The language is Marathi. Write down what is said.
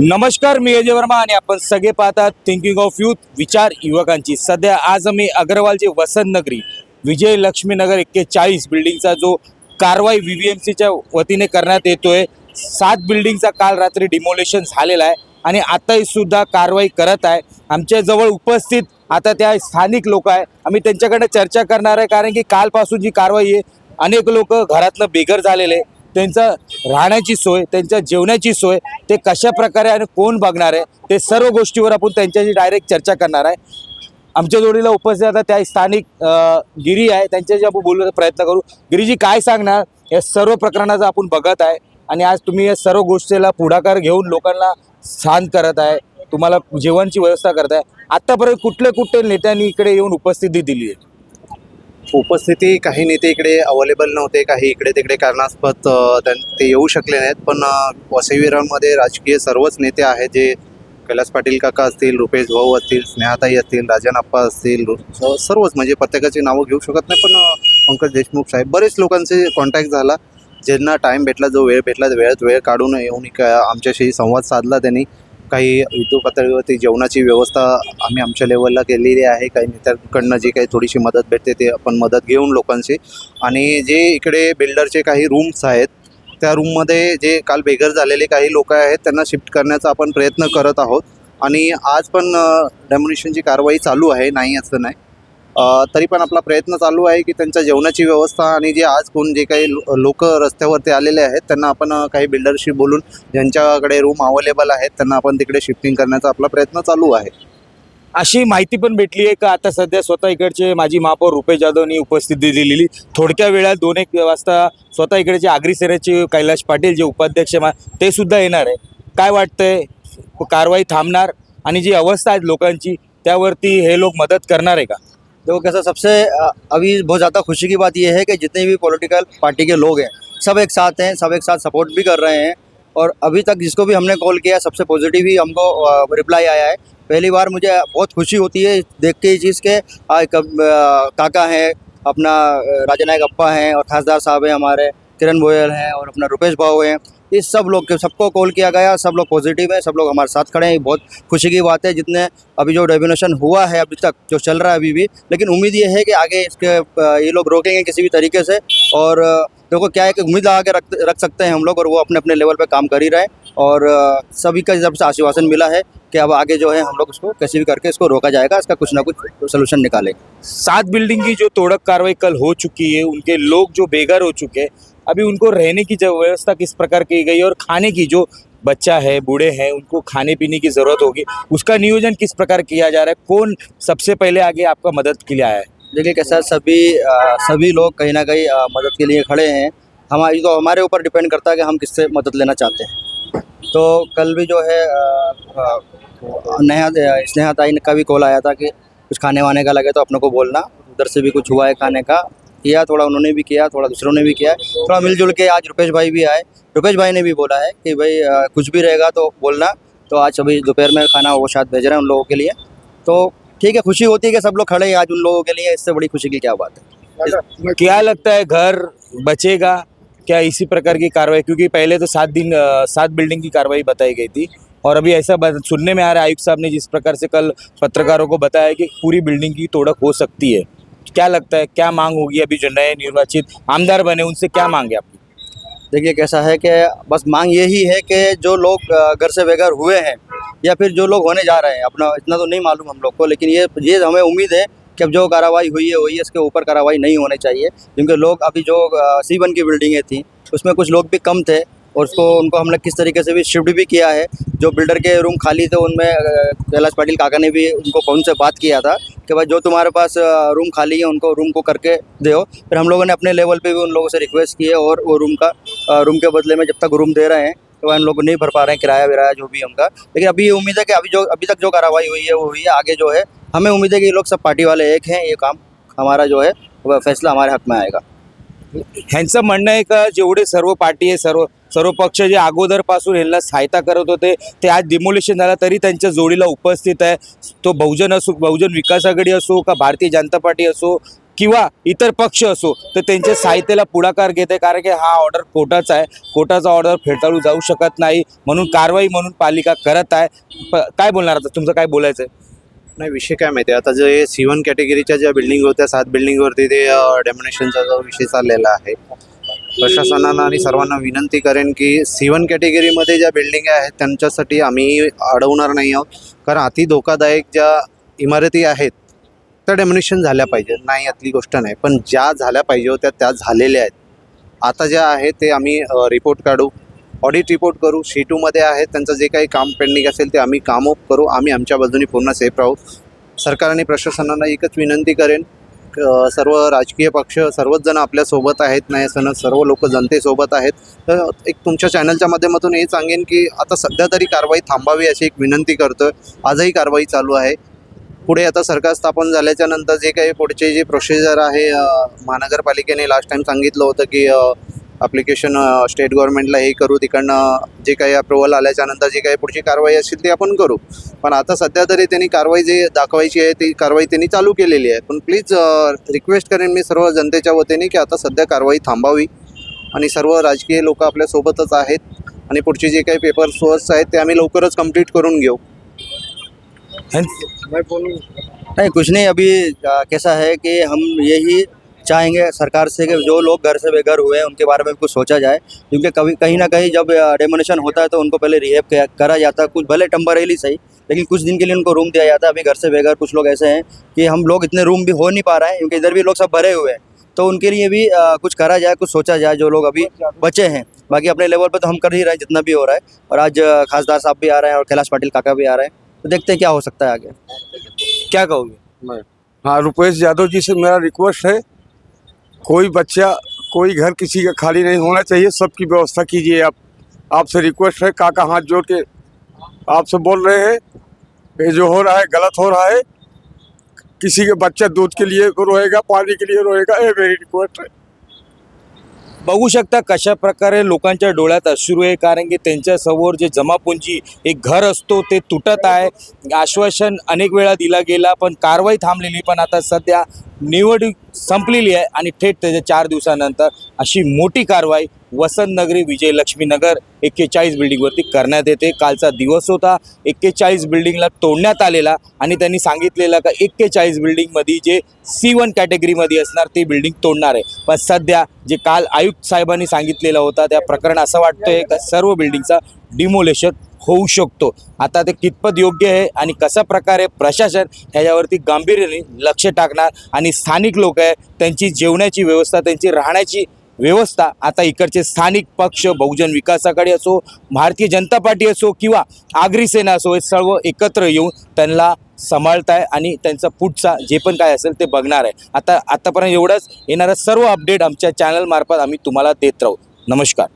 नमस्कार मी अजय वर्मा आणि आपण सगळे पाहतात थिंकिंग ऑफ युथ विचार युवकांची. सध्या आज आम्ही अग्रवालचे वसंत नगरी विजय लक्ष्मी नगर एक्केचाळीस बिल्डिंगचा जो कारवाई व्ही व्ही एम सीच्या वतीने करण्यात येतोय. सात बिल्डिंगचा काल रात्री डिमोलेशन झालेला आहे आणि आताही सुद्धा कारवाई करत आहे. आमच्याजवळ उपस्थित आता त्या स्थानिक लोक आहे. आम्ही त्यांच्याकडे चर्चा करणार आहे कारण की कालपासून जी कारवाई आहे अनेक लोक घरातनं बेघर झालेले त्यांचं राहण्याची सोय त्यांच्या जेवणाची सोय ते कशा प्रकारे आणि कोण बघणार आहे ते सर्व गोष्टीवर आपण त्यांच्याशी डायरेक्ट चर्चा करणार आहे. आमच्या जोडीला उपस्थित आता त्या स्थानिक गिरी आहे त्यांच्याशी आपण बोलण्याचा प्रयत्न करू. गिरीजी काय सांगणार? या सर्व प्रकरणाचं आपण बघत आहे आणि आज तुम्ही या सर्व गोष्टीला पुढाकार घेऊन लोकांना शांत करत आहे तुम्हाला जेवणची व्यवस्था करत आहे. आत्तापर्यंत कुठले कुठले नेत्यांनी इकडे येऊन उपस्थिती दिली आहे? उपस्थिती काही नेते इकडे अवेलेबल नव्हते काही इकडे तिकडे कारणास्पद त्यां- ते येऊ शकले नाहीत. पण वसईविरामध्ये राजकीय सर्वच नेते आहेत जे कैलास पाटील काका असतील रुपेश भाऊ असतील स्नेहाताई असतील राजनाप्पा असतील सर्वच म्हणजे प्रत्येकाची नावं घेऊ शकत नाही. पण पंकज देशमुख साहेब बरेच लोकांचे कॉन्टॅक्ट झाला. ज्यांना टाईम भेटला जो वेळ भेटला वेळेत वेळ काढून येऊन आमच्याशी संवाद साधला त्यांनी. काही युद्ध पातळीवरती जेवणाची व्यवस्था आम्ही आमच्या लेवलला केलेली आहे. काही नेत्यांकडनं जी काही थोडीशी मदत भेटते ते आपण मदत घेऊन लोकांची आणि जे इकडे बिल्डरचे काही रूम्स आहेत त्या रूममध्ये जे काल बेघर झालेले काही लोक आहेत त्यांना शिफ्ट करण्याचा आपण प्रयत्न करत आहोत. आणि आज पण डेमोनिशनची कारवाई चालू आहे नाही असं नाही. तरी पण आपला प्रयत्न चालू आहे की त्यांच्या जेवणाची व्यवस्था आणि जे आज कोण जे काही लोक रस्त्यावरती आलेले आहेत त्यांना आपण काही बिल्डरशी बोलून ज्यांच्याकडे रूम अवेलेबल आहेत त्यांना आपण तिकडे शिफ्टिंग करण्याचा आपला प्रयत्न चालू आहे. अशी माहिती पण भेटली आहे का? आता सध्या स्वतः इकडचे माजी महापौर रुपेश जाधवनी उपस्थिती दिलेली. थोडक्या वेळात दोन एक वाजता स्वतः इकडचे आगरी सेनेचे कैलाश पाटील जे उपाध्यक्ष ते सुद्धा येणार आहे. काय वाटतंय? कारवाई थांबणार आणि जी अवस्था आहे लोकांची त्यावरती हे लोक मदत करणार आहे का? देखो कैसा सबसे अभी बहुत ज़्यादा खुशी की बात यह है कि जितने भी पॉलिटिकल पार्टी के लोग हैं, सब एक साथ हैं, सब एक साथ सपोर्ट भी कर रहे हैं। और अभी तक जिसको भी हमने कॉल किया, सबसे पॉजिटिव ही हमको रिप्लाई आया है। पहली बार मुझे बहुत खुशी होती है देख के इस चीज़ के काका हैं, अपना राजा नायक अप्पा हैं और खासदार साहब हैं हमारे। किरण गोयल हैं और अपना रुपेश भाव हैं। इस सब लोग के सबको कॉल किया गया, सब लोग पॉजिटिव है, सब लोग हमारे साथ खड़े हैं। बहुत खुशी की बात है, जितने अभी जो डेबिनेशन हुआ है अभी तक, जो चल रहा है अभी भी। लेकिन उम्मीद ये है कि आगे इसके ये लोग रोकेंगे किसी भी तरीके से। और देखो क्या है कि उम्मीद के रख रख सकते हैं हम लोग, और वो अपने अपने लेवल पर काम कर ही रहे हैं। और सभी का जब से आश्वासन मिला है कि अब आगे जो है हम लोग उसको कैसे भी करके इसको रोका जाएगा, इसका कुछ ना कुछ सोल्यूशन निकालेंगे। सात बिल्डिंग की जो तोड़क कार्रवाई कल हो चुकी है, उनके लोग जो बेघर हो चुके हैं अभी उनको रहने की व्यवस्था किस प्रकार की गई और खाने की जो बच्चा है बूढ़े हैं उनको खाने पीने की ज़रूरत होगी उसका नियोजन किस प्रकार किया जा रहा है? कौन सबसे पहले आगे आपका मदद के लिए आया है? देखिए कैसा सभी अ, सभी लोग कहीं ना कहीं मदद के लिए खड़े हैं। हमारी तो हमारे ऊपर डिपेंड करता है कि हम किससे मदद लेना चाहते हैं। तो कल भी जो है नेहा स्नेहा ताई का भी कॉल आया था कि कुछ खाने वाने का लगे तो अपने को बोलना। उधर से भी कुछ हुआ है खाने का। किया थोड़ा उन्होंने भी किया थोड़ा दूसरों ने भी किया। थोड़ा मिलजुल के आज रुपेश भाई भी आए। रुपेश भाई ने भी बोला है कि भाई अ, कुछ भी रहेगा तो बोलना। तो आज अभी दोपहर में खाना वो शायद भेज रहे हैं उन लोगों के लिए। तो ठीक है खुशी होती है कि सब लोग खड़े हैं आज उन लोगों के लिए। इससे बड़ी खुशी की क्या बात है। क्या लगता है घर बचेगा? क्या इसी प्रकार की कार्रवाई? क्योंकि पहले तो सात दिन सात बिल्डिंग की कार्रवाई बताई गई थी। और अभी ऐसा सुनने में आ रहा है आयुक्त साहब ने जिस प्रकार से कल पत्रकारों को बताया कि पूरी बिल्डिंग की तोड़क हो सकती है। क्या लगता है क्या मांग होगी अभी जो नए निर्वाचित आमदार बने उनसे क्या मांगे आपकी? देखिए कैसा है कि बस मांग यही है कि जो लोग घर से बेघर हुए हैं या फिर जो लोग होने जा रहे हैं अपना इतना तो नहीं मालूम हम लोग को लेकिन ये ये हमें उम्मीद है कि अब जो कार्रवाई हुई है हुई है इसके ऊपर कार्रवाई नहीं होनी चाहिए क्योंकि लोग अभी जो सी वन की बिल्डिंगें थी उसमें कुछ लोग भी कम थे और उसको उनको हमने किस तरीके से भी शिफ्ट भी किया है जो बिल्डर के रूम खाली थे उनमें कैलाश पाटिल काका ने भी उनको फ़ोन से बात किया था कि भाई जो तुम्हारे पास रूम खाली है, उनको रूम को करके दो फिर हम लोगों ने अपने लेवल पे भी उन लोगों से रिक्वेस्ट की है और वो रूम का रूम के बदले में जब तक रूम दे रहे हैं तो हम लोग नहीं भर पा रहे हैं, किराया विराया जो भी उनका। लेकिन अभी ये उम्मीद है कि अभी जो, अभी तक जो कार्रवाई हुई है, वो हुई है, आगे जो है, हमें उम्मीद है कि ये लोग सब पार्टी वाले एक हैं, ये काम हमारा जो है फैसला हमारे हक में आएगा। ह्यांचं म्हणणं आहे का जेवढे सर्व पार्टी आहे सर्व सर्व पक्ष जे अगोदरपासून ह्यांना सहायता करत होते ते आज डिमोलिशन झालं तरी त्यांच्या जोडीला उपस्थित आहे. तो बहुजन असो बहुजन विकास आघाडी असो का भारतीय जनता पार्टी असो किंवा इतर पक्ष असो तर त्यांच्या साहित्याला पुढाकार घेते कारण की हा ऑर्डर कोर्टाचा आहे. कोर्टाचा ऑर्डर फेटाळू जाऊ शकत नाही म्हणून कारवाई म्हणून पालिका करत आहे. प- काय बोलणार आता? तुमचं काय बोलायचं आहे? नाही विषय काय माहिती आहे? आता जे सी वन कॅटेगरीच्या ज्या बिल्डिंग होत्या सात बिल्डिंगवरती ते डेमोनेशनचा जो विषय चाललेला आहे. प्रशासनाला आणि सर्वांना विनंती करेन की सी वन कॅटेगरीमध्ये ज्या बिल्डिंग आहेत त्यांच्यासाठी आम्ही अडवणार नाही आहोत. कारण अति धोकादायक ज्या इमारती आहेत त्या डेमोनेशन झाल्या पाहिजे. नाही यातली गोष्ट नाही. पण ज्या झाल्या पाहिजे होत्या त्या झालेल्या आहेत. आता ज्या आहेत ते आम्ही रिपोर्ट काढू. ऑडिट रिपोर्ट करू. सी टूमध्ये आहे त्यांचं जे काही काम पेंडिंग असेल ते आम्ही काम करू. आम्ही आमच्या बाजूने पूर्ण सेफ राहू. सरकार आणि प्रशासनाला एकच विनंती करेन सर्व राजकीय पक्ष सर्वच जण आपल्यासोबत आहेत नाही असं सर्व लोक जनतेसोबत आहेत. तर एक तुमच्या चॅनलच्या माध्यमातून हे सांगेन की आता सध्या तरी कारवाई थांबावी अशी एक विनंती करतो आजही कारवाई चालू आहे. पुढे आता सरकार स्थापन झाल्याच्यानंतर जे काही पुढचे जे प्रोसिजर आहे महानगरपालिकेने लास्ट टाइम सांगितलं होतं की ॲप्लिकेशन स्टेट गव्हर्नमेंटला हे करू तिकडनं जे काही अप्रुव्हल आल्याच्यानंतर जी काही पुढची कारवाई असेल ती आपण करू. पण आता सध्या तरी त्यांनी कारवाई जे दाखवायची आहे ती कारवाई त्यांनी चालू केलेली आहे. पण प्लीज रिक्वेस्ट करेन मी सर्व जनतेच्या वतीने की आता सध्या कारवाई थांबावी. आणि सर्व राजकीय लोक आपल्यासोबतच आहेत. आणि पुढचे जे काही पेपर सोर्स आहेत ते आम्ही लवकरच कंप्लीट करून घेऊ. नहीं कुछ नहीं अभी कैसा है कि हम यही चाहेंगे सरकार से कि जो लोग घर से बेघर हुए हैं उनके बारे में कुछ सोचा जाए। क्योंकि कभी कहीं ना कहीं जब डेमोनेशन होता है तो उनको पहले रिहेप करा जाता है। कुछ भले टेम्परेली सही लेकिन कुछ दिन के लिए उनको रूम दिया जाता है। अभी घर से बेघर कुछ लोग ऐसे हैं कि हम लोग इतने रूम भी हो नहीं पा रहे हैं क्योंकि इधर भी लोग सब भरे हुए हैं। तो उनके लिए भी आ, कुछ करा जाए कुछ सोचा जाए जो लोग अभी बचे हैं। बाकी अपने लेवल पर तो हम कर ही रहे हैं जितना भी हो रहा है। और आज खासदार साहब भी आ रहे हैं और कैलाश पाटिल काका भी आ रहे हैं। तो देखते हैं क्या हो सकता है आगे। क्या कहोगे? हाँ रुपेश यादव जी से मेरा रिक्वेस्ट है कोई बच्चा, कोई घर किसी का खाली नहीं होना चाहिए, सबकी व्यवस्था कीजिए आप। आपसे रिक्वेस्ट है, काका हाथ जोड़ के आपसे बोल रहे हैं, ये जो हो रहा है, गलत हो रहा है, किसी के बच्चा दूध के लिए रोएगा, पानी के लिए रोएगा, ये मेरी रिक्वेस्ट है। बघू शकता कशा प्रकारे लोकांच्या डोळ्यात अश्रू कारण की त्यांच्या समोर जे जमापुंजी एक घर असतो, ते तुटत आहे. आश्वासन अनेक वेळा दिला गेला, पण कारवाई थांबलेली, पण आता निवडणूक संपलेली आहे आणि थेट त्याच्या चार दिवसानंतर अशी मोठी कारवाई वसंत नगरी विजयलक्ष्मी नगर एक्केचाळीस बिल्डिंगवरती करण्यात येते. कालचा दिवस होता. एक्केचाळीस बिल्डिंगला तोडण्यात आलेला आणि त्यांनी सांगितलेलं का एक्केचाळीस बिल्डिंगमध्ये जे सी वन कॅटेगरीमध्ये असणार ती बिल्डिंग तोडणार आहे. पण सध्या जे काल आयुक्त साहेबांनी सांगितलेलं होता त्या प्रकरण असं वाटतंय का सर्व बिल्डिंगचा डिमोलेशन होऊ शकतो. आता ते कितपत योग्य आहे आणि कशा प्रकारे प्रशासन ह्याच्यावरती गांभीर्याने लक्ष टाकणार आणि स्थानिक लोक आहे त्यांची जेवणाची व्यवस्था त्यांची राहण्याची व्यवस्था आता इकडचे स्थानिक पक्ष बहुजन विकासाकडे असो भारतीय जनता पार्टी असो किंवा आगरी सेना असो हे सर्व एकत्र येऊन त्यांना सांभाळत आहे आणि त्यांचा पुढचा जे पण काय असेल ते बघणार आहे. आता आतापर्यंत एवढंच. येणारं सर्व अपडेट आमच्या चॅनलमार्फत आम्ही तुम्हाला देत राहू. नमस्कार.